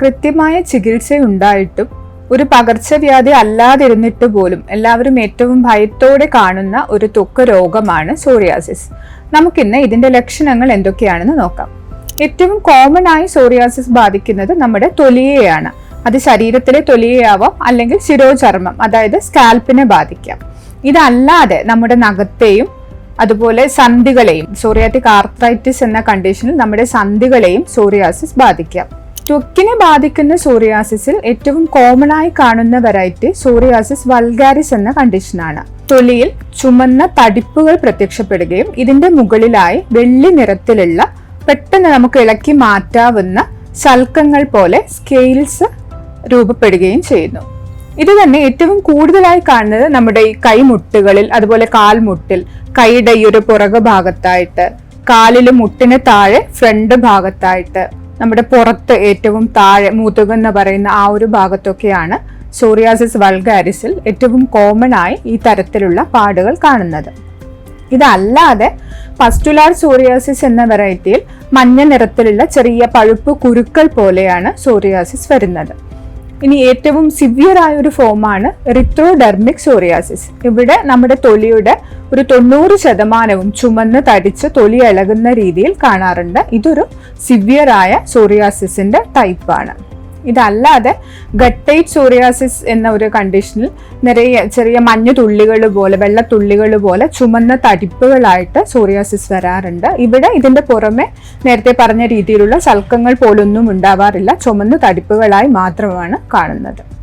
കൃത്യമായ ചികിത്സയുണ്ടായിട്ടും ഒരു പകർച്ചവ്യാധി അല്ലാതിരുന്നിട്ട് പോലും എല്ലാവരും ഏറ്റവും ഭയത്തോടെ കാണുന്ന ഒരു ത്വക്ക് രോഗമാണ് സോറിയാസിസ് നമുക്കിന്ന് ഇതിന്റെ ലക്ഷണങ്ങൾ എന്തൊക്കെയാണെന്ന് നോക്കാം. ഏറ്റവും കോമൺ ആയി സോറിയാസിസ് ബാധിക്കുന്നത് നമ്മുടെ തൊലിയെയാണ്. അത് ശരീരത്തിലെ തൊലിയെയാവാം അല്ലെങ്കിൽ ശിരോചർമ്മം അതായത് സ്കാൽപ്പിനെ ബാധിക്കാം. ഇതല്ലാതെ നമ്മുടെ നഖത്തെയും അതുപോലെ സന്ധികളെയും സോറിയാറ്റിക് ആർത്രൈറ്റിസ് എന്ന കണ്ടീഷനിൽ നമ്മുടെ സന്ധികളെയും സോറിയാസിസ് ബാധിക്കാം. ത്വക്കിനെ ബാധിക്കുന്ന സോറിയാസിസിൽ ഏറ്റവും കോമൺ ആയി കാണുന്ന വെറൈറ്റി സോറിയാസിസ് വൾഗാരിസ് എന്ന കണ്ടീഷനാണ് തൊലിയിൽ ചുമന്ന തടിപ്പുകൾ പ്രത്യക്ഷപ്പെടുകയും ഇതിന്റെ മുകളിലായി വെള്ളി നിറത്തിലുള്ള പെട്ടെന്ന് നമുക്ക് ഇളക്കി മാറ്റാവുന്ന ശൽക്കങ്ങൾ പോലെ സ്കെയിൽസ് രൂപപ്പെടുകയും ചെയ്യുന്നു. ഇത് തന്നെ ഏറ്റവും കൂടുതലായി കാണുന്നത് നമ്മുടെ ഈ കൈമുട്ടുകളിൽ അതുപോലെ കാൽമുട്ടിൽ കൈയുടെ ഈ ഒരു പുറകു ഭാഗത്തായിട്ട് കാലിലും മുട്ടിന് താഴെ ഫ്രണ്ട് ഭാഗത്തായിട്ട്. നമ്മുടെ പുറത്ത് ഏറ്റവും താഴെ മുതുകെന്ന് പറയുന്ന ആ ഒരു ഭാഗത്തൊക്കെയാണ് സോറിയാസിസ് വൾഗാരിസിൽ ഏറ്റവും കോമൺ ആയി ഈ തരത്തിലുള്ള പാടുകൾ കാണുന്നത്. ഇതല്ലാതെ പസ്റ്റുലാർ സോറിയാസിസ് എന്ന വെറൈറ്റിയിൽ മഞ്ഞ നിറത്തിലുള്ള ചെറിയ പഴുപ്പ് കുരുക്കൾ പോലെയാണ് സോറിയാസിസ് വരുന്നത്. ഇനി ഏറ്റവും സിവിയർ ആയ ഒരു ഫോമാണ് റിത്രോഡെർമിക് സോറിയാസിസ്. ഇവിടെ നമ്മുടെ തൊലിയുടെ ഒരു തൊണ്ണൂറ് ശതമാനവും ചുമന്ന് തടിച്ച് തൊലി ഇളകുന്ന രീതിയിൽ കാണാറുണ്ട്. ഇതൊരു സിവിയറായ സോറിയാസിസിന്റെ ടൈപ്പാണ് ഇതല്ലാതെ ഗട്ടൈറ്റ് സോറിയാസിസ് എന്ന ഒരു കണ്ടീഷനിൽ നിറയെ ചെറിയ മഞ്ഞ തുള്ളികൾ പോലെ വെള്ളത്തുള്ളികൾ പോലെ ചുമന്ന തടിപ്പുകളായിട്ട് സോറിയാസിസ് വരാറുണ്ട്. ഇവിടെ ഇതിന്റെ പുറമെ നേരത്തെ പറഞ്ഞ രീതിയിലുള്ള സൽക്കങ്ങൾ പോലൊന്നും ഉണ്ടാവാറില്ല. ചുമന്ന തടിപ്പുകളായി മാത്രമാണ് കാണുന്നത്.